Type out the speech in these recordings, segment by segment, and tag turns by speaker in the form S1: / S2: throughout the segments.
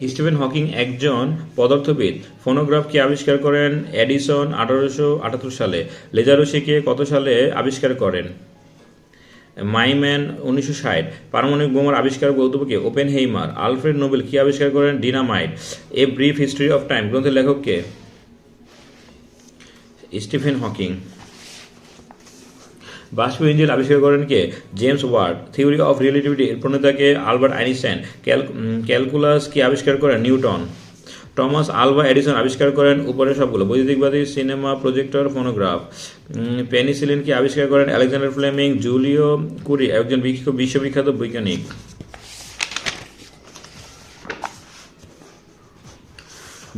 S1: Stephen Hawking একজন পদার্থবিদ। Phonograph কে আবিষ্কার করেন? এডিসন আঠারোশো আটাত্তর সালে। লেজারোসিকে কত সালে আবিষ্কার করেন? মাইম্যান উনিশশো ষাট। পারমাণবিক বোমার আবিষ্কার গৌতমকে ওপেন হেইমার আলফ্রেড নোবেল কি আবিষ্কার করেন? Dynamite. A brief history of time. গ্রন্থের লেখককে স্টিফেন হকিং। বাষ্প ইঞ্জিন আবিষ্কার করেন কে? James Ward. Theory of relativity এর প্রণেতাকে আলবার্ট আইনস্টাইন। ক্যালকুলাস কি আবিষ্কার করেন? নিউটন। টমাস আলভা এডিসন আবিষ্কার করেন উপরের সবগুলো। বৈদ্যুতিকবাদী সিনেমা প্রজেক্টর, ফোনোগ্রাফ। পেনিসিলিন কি আবিষ্কার করেন? আলেকজান্ডার ফ্লেমিং, জুলিও কুরি, একজন বিখ্য- বিশ্ববিখ্যাত বৈজ্ঞানিক।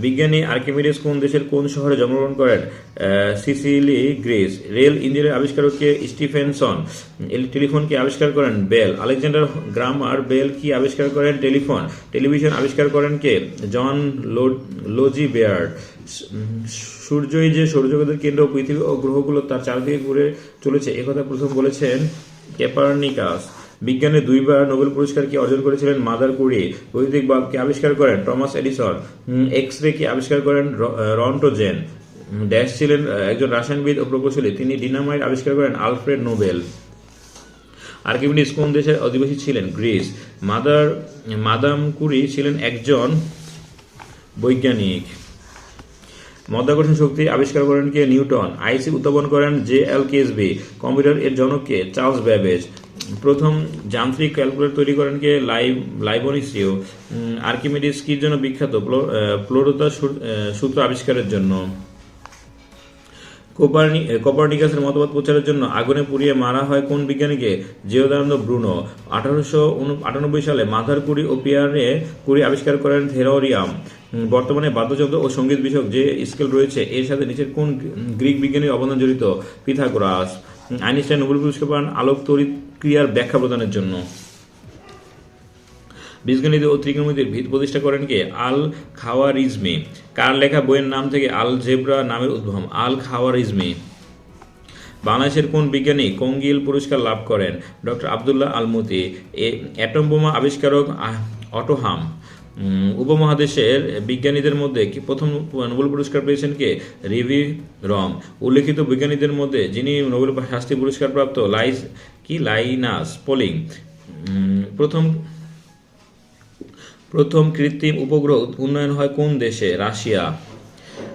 S1: বিজ্ঞানী আর্কিমিডিস কোন দেশের কোন শহরে জন্মগ্রহণ করেন? Sicily Greece. রেল ইঞ্জিনের আবিষ্কারককে স্টিফেনসন। টেলিফোনকে আবিষ্কার করেন বেল। আলেকজান্ডার গ্রামার বেল কি আবিষ্কার করেন? টেলিফোন। টেলিভিশন আবিষ্কার করেন কে? জন লোজি বেয়ার্ড সূর্যই যে সৌরজগতের কেন্দ্র, পৃথিবী ও গ্রহগুলো তার চারদিকে ঘুরে চলেছে একথা প্রথম বলেছেন কেপারনিকাস। বিজ্ঞানে দুইবার নোবেল পুরস্কার কি অর্জন করেছিলেন মাদার কুরি? বৈদ্যুতিক বাল্বকে আবিষ্কার করেন? Thomas Edison. এক্স রে কি আবিষ্কার করেন? রন্টোজেন ড্যাশ ছিলেন একজন রাসায়নবিদ ও প্রকৌশলী। তিনি ডিনামাইট আবিষ্কার করেন আলফ্রেড নোবেল। আর্কিমিডিস কোন দেশের অধিবাসী ছিলেন? গ্রিস। মাদার, মাদাম কুরি ছিলেন একজন বৈজ্ঞানিক। মধ্যাকর্ষণ শক্তি আবিষ্কার করেন কে? নিউটন। আইসি উদ্ভাবন করেন জে এল কেসবি কম্পিউটার এর জনককে চার্লস ব্যাবেজ। প্রথম যান্ত্রিক ক্যালকুলেটর তৈরি করেন কে লাইভ লাইবনিসিও আর্কিমিডিস কির জন্য বিখ্যাত? প্লোরতা সূত্র আবিষ্কারের জন্য। কোপার্নি কোপার্নিকাসের মতবাদ প্রচারের জন্য আগুনে পুড়িয়ে মারা হয় কোন বিজ্ঞানীকে? জিওদানন্দ ব্রুনো। আঠারোশো আটানব্বই সালে মাথার কুড়ি ও পিয়ারে কুড়ি আবিষ্কার করেন থেরোরিয়াম। বর্তমানে বাদ্যযন্ত্র ও সংগীত বিষয়ক যে স্কেল রয়েছে, এর সাথে নিচের কোন গ্রিক বিজ্ঞানীর অবদান জড়িত? পিথাগোরাস। আইনস্টাইন নোবেল পুরস্কার পান আলোক তড়িৎ ক্রিয়ার ব্যাখ্যা প্রদানের জন্য। বীজগণিত ও ত্রিকোণমিতির ভিত প্রতিষ্ঠা করেন কে? আল খাওয়ারিজমি। কার লেখা বইয়ের নাম থেকে আল জেব্রা নামের উদ্ভব? আল খাওয়ারিজমি। বাংলাদেশের কোন বিজ্ঞানী কঙ্গিল পুরস্কার লাভ করেন? ডক্টর আবদুল্লাহ আলমতি, এ অ্যাটম বোমা আবিষ্কারক অটোহাম। উপমহাদেশের বিজ্ঞানীদের মধ্যে কি প্রথম নোবেল পুরস্কার পেয়েছেন কে? রিভি রং উল্লেখিত বিজ্ঞানীদের মধ্যে যিনি নোবেল শাস্তি পুরস্কার প্রাপ্ত লাইস কি? Linus Pauling. প্রথম প্রথম কৃত্রিম উপগ্রহ উন্নয়ন হয় কোন দেশে? রাশিয়া।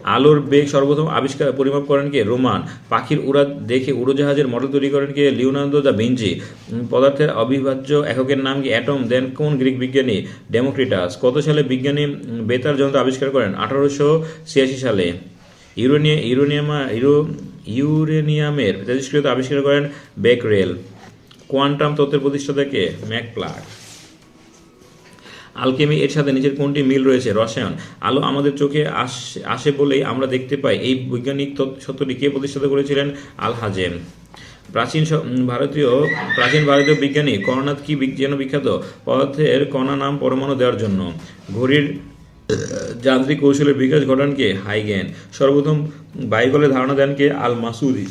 S1: আলোর বেগ সর্বপ্রথম আবিষ্কার পরিমাপ করেন কে? রোমান। পাখির উড়া দেখে উড়োজাহাজের মডেল তৈরি করেন কে? Leonardo da Vinci. পদার্থের অবিভাজ্য এককের নাম কি অ্যাটম? দেন কোন গ্রিক বিজ্ঞানী? ডেমোক্রিটাস। কত সালে বিজ্ঞানী বেতার যন্ত্র আবিষ্কার করেন? আঠারোশো ছিয়াশি সালে। ইউরেনিয়া, ইউরেনিয়ামা ইউরো ইউরেনিয়ামের তেজস্ক্রিয়তা আবিষ্কার করেন বেকরেল। কোয়ান্টাম তত্ত্বের প্রতিষ্ঠাতা প্রতিষ্ঠাতাকে ম্যাকপ্লাক আলকেমি এর সাথে নিজের কোনটি মিল রয়েছে? রসায়ন। আলো আমাদের চোখে আসে আসে বলেই আমরা দেখতে পাই। এই বৈজ্ঞানিক সত্যটি কে প্রতিষ্ঠা করেছিলেন? Al Hazem. প্রাচীন ভারতীয় প্রাচীন ভারতীয় বিজ্ঞানী করনাথ কি যেন বিখ্যাত? পদার্থের কণা নাম পরমাণু দেওয়ার জন্য। ঘড়ির যান্ত্রিক কৌশলের বিকাশ ঘটান কে হাইগেন। সর্বপ্রথম বাইকলের ধারণা দেন কে আল মাসুদি